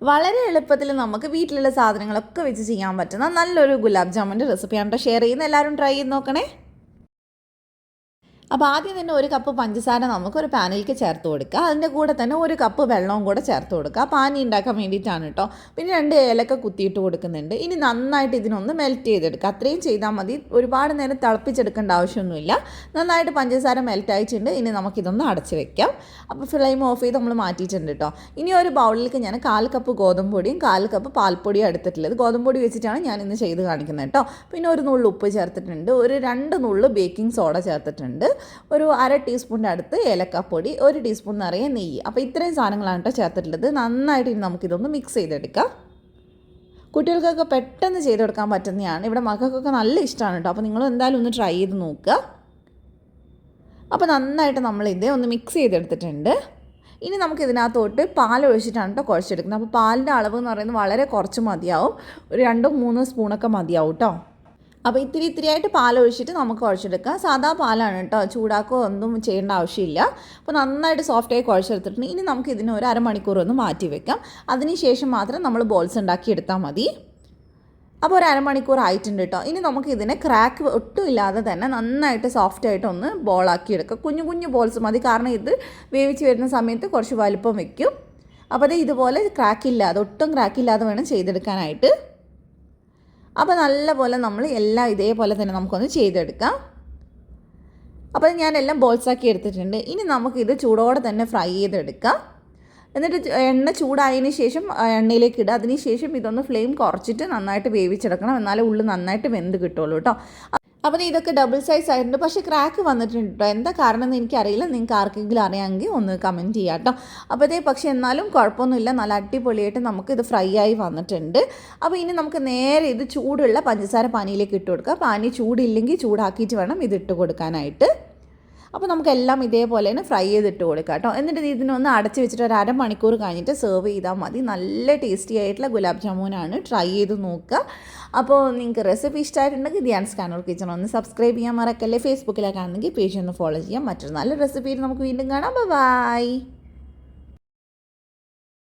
വളരെ എളുപ്പത്തിൽ നമുക്ക് വീട്ടിലുള്ള സാധനങ്ങളൊക്കെ വെച്ച് ചെയ്യാൻ പറ്റുന്ന നല്ലൊരു ഗുലാബ് ജാമുന്റെ റെസിപ്പിയാണ് കേട്ടോ ഷെയർ ചെയ്യുന്ന എല്ലാവരും ട്രൈ ചെയ്ത് നോക്കണേ. അപ്പോൾ ആദ്യം തന്നെ ഒരു കപ്പ് പഞ്ചസാര നമുക്കൊരു പാനിലേക്ക് ചേർത്ത് കൊടുക്കുക. അതിന്റെ കൂടെ തന്നെ ഒരു കപ്പ് വെള്ളവും കൂടെ ചേർത്ത് കൊടുക്കുക. പാനി ഉണ്ടാക്കാൻ വേണ്ടിയിട്ടാണ് കേട്ടോ. പിന്നെ രണ്ട് ഏലക്ക കുത്തിയിട്ട് കൊടുക്കുന്നുണ്ട്. ഇനി നന്നായിട്ട് ഇതിനൊന്ന് മെൽറ്റ് ചെയ്തെടുക്കുക. അത്രയും ചെയ്താൽ മതി. ഒരുപാട് നേരം തിളപ്പിച്ചെടുക്കേണ്ട ആവശ്യമൊന്നുമില്ല. നന്നായിട്ട് പഞ്ചസാര മെൽറ്റ് ആയിട്ടുണ്ട്. ഇനി നമുക്കിതൊന്ന് അടച്ച് വെക്കാം. അപ്പോൾ ഫ്ലെയിം ഓഫ് ചെയ്ത് നമ്മൾ മാറ്റിയിട്ടുണ്ട് കേട്ടോ. ഇനി ഒരു ബൗളിലേക്ക് ഞാൻ കാൽ കപ്പ് ഗോതമ്പ് പൊടിയും കാൽ കപ്പ് പാൽപ്പൊടിയും എടുത്തിട്ടുള്ളത്. ഗോതമ്പ് പൊടി വെച്ചിട്ടാണ് ഞാൻ ഇന്ന് ചെയ്ത് കാണിക്കുന്നത് കേട്ടോ. പിന്നെ ഒരു നുള്ളു ഉപ്പ് ചേർത്തിട്ടുണ്ട്. ഒരു രണ്ട് നുള്ളു ബേക്കിംഗ് സോഡ ചേർത്തിട്ടുണ്ട്. ഒരു അര ടീസ്പൂണിന്റെ അടുത്ത് ഏലക്കാപ്പൊടി ഒരു ടീസ്പൂൺ നിറയെ നെയ്യ്. അപ്പോൾ ഇത്രയും സാധനങ്ങളാണ് കേട്ടോ ചേർത്തിട്ടുള്ളത്. നന്നായിട്ട് ഇനി നമുക്കിതൊന്ന് മിക്സ് ചെയ്തെടുക്കാം. കുട്ടികൾക്കൊക്കെ പെട്ടെന്ന് ചെയ്ത് കൊടുക്കാൻ പറ്റുന്നതാണ്. ഇവിടെ മക്കൾക്കൊക്കെ നല്ല ഇഷ്ടമാണ് കേട്ടോ. അപ്പോൾ നിങ്ങൾ എന്തായാലും ഒന്ന് ട്രൈ ചെയ്ത് നോക്കുക. അപ്പോൾ നന്നായിട്ട് നമ്മളിത് ഒന്ന് മിക്സ് ചെയ്തെടുത്തിട്ടുണ്ട്. ഇനി നമുക്ക് ഇതിനകത്തോട്ട് പാൽ ഒഴിച്ചിട്ടാണ് കേട്ടോ കുഴച്ചെടുക്കുന്നത്. അപ്പോൾ പാലിന്റെ അളവ് എന്ന് പറയുന്നത് വളരെ കുറച്ച് മതിയാവും. ഒരു രണ്ടോ മൂന്നോ സ്പൂണൊക്കെ മതിയാവും കേട്ടോ. അപ്പോൾ ഇത്തിരി ഇത്തിരിയായിട്ട് ആയിട്ട് ഒഴിച്ചിട്ട് നമുക്ക് കുഴച്ചെടുക്കാം. സാധാ പാലാണ് കേട്ടോ ചൂടാക്കോ ഒന്നും ചെയ്യേണ്ട ആവശ്യമില്ല. അപ്പോൾ നന്നായിട്ട് സോഫ്റ്റായി കുഴച്ചെടുത്തിട്ടുണ്ട്. ഇനി നമുക്ക് ഇതിന് ഒരു അരമണിക്കൂർ ഒന്ന് മാറ്റി വെക്കാം. അതിനുശേഷം മാത്രം നമ്മൾ ബോൾസ് ഉണ്ടാക്കി എടുത്താൽ മതി. അപ്പോൾ ഒരു അരമണിക്കൂർ ആയിട്ടുണ്ട് കേട്ടോ ഇനി നമുക്ക് ഇതിനെ ക്രാക്ക് ഒട്ടും ഇല്ലാതെ തന്നെ നന്നായിട്ട് സോഫ്റ്റ് ആയിട്ട് ഒന്ന് ബോളാക്കി എടുക്കാം. കുഞ്ഞു കുഞ്ഞു ബോൾസ് മതി. കാരണം ഇത് വേവിച്ച് വരുന്ന സമയത്ത് കുറച്ച് വലുപ്പം വയ്ക്കും അപ്പോൾ ഇതുപോലെ ക്രാക്ക് ഇല്ലാതെ ഒട്ടും ക്രാക്ക് ഇല്ലാതെ വേണം ചെയ്തെടുക്കാനായിട്ട്. അപ്പോൾ നല്ലപോലെ നമ്മൾ എല്ലാം ഇതേപോലെ തന്നെ നമുക്കൊന്ന് ചെയ്തെടുക്കാം. അപ്പോൾ ഞാൻ എല്ലാം ബോൾസാക്കി എടുത്തിട്ടുണ്ട്. ഇനി നമുക്കിത് ചൂടോടെ തന്നെ ഫ്രൈ ചെയ്തെടുക്കാം. എന്നിട്ട് എണ്ണ ചൂടായതിന് ശേഷം എണ്ണയിലേക്ക് ഇടുക. അതിന് ശേഷം ഇതൊന്ന് ഫ്ലെയിം കുറച്ചിട്ട് നന്നായിട്ട് വേവിച്ചെടുക്കണം. എന്നാലേ ഉള്ളിൽ നന്നായിട്ട് വെന്ത് കിട്ടുള്ളൂ കേട്ടോ. അപ്പോൾ ഇതൊക്കെ ഡബിൾ സൈസ് ആയിട്ടുണ്ട്. പക്ഷേ ക്രാക്ക് വന്നിട്ടുണ്ട്? കേട്ടോ എന്താ കാരണം എന്ന് എനിക്കറിയില്ല. നിങ്ങൾക്ക് ആർക്കെങ്കിലും അറിയാമെങ്കിൽ ഒന്ന് കമന്റ് ചെയ്യാം കേട്ടോ. അപ്പോൾ ഇതേ പക്ഷേ എന്നാലും കുഴപ്പമൊന്നുമില്ല. നല്ല അടിപൊളിയായിട്ട് നമുക്ക് ഇത് ഫ്രൈ ആയി വന്നിട്ടുണ്ട്. അപ്പോൾ ഇനി നമുക്ക് നേരെ ഇത് ചൂടുള്ള പഞ്ചസാര പാനിയിലേക്ക് ഇട്ട് കൊടുക്കുക പാനി ചൂടില്ലെങ്കിൽ ചൂടാക്കിയിട്ട് വേണം ഇത് ഇട്ട് കൊടുക്കാനായിട്ട്. അപ്പോൾ നമുക്കെല്ലാം ഇതേപോലെ തന്നെ ഫ്രൈ ചെയ്തിട്ട് കൊടുക്കാം കേട്ടോ. എന്നിട്ട് ഇതിനൊന്ന് അടച്ച് വെച്ചിട്ട് ഒരു അരമണിക്കൂർ കഴിഞ്ഞിട്ട് സെർവ് ചെയ്താൽ മതി. നല്ല ടേസ്റ്റി ആയിട്ടുള്ള ഗുലാബ് ജാമുനാണ്. ട്രൈ ചെയ്ത് നോക്കുക. അപ്പോൾ നിങ്ങൾക്ക് റെസിപ്പി ഇഷ്ടമായിട്ടുണ്ടെങ്കിൽ ധ്യാൻ സ്കാനർ കിച്ചൺ ഒന്ന് സബ്സ്ക്രൈബ് ചെയ്യാൻ മറക്കല്ലേ. ഫേസ്ബുക്കിലൊക്കെ ആണെങ്കിൽ പേജ് ഒന്ന് ഫോളോ ചെയ്യാം. മറ്റൊരു നല്ല റെസിപ്പിയിൽ നമുക്ക് വീണ്ടും കാണാം. ബൈ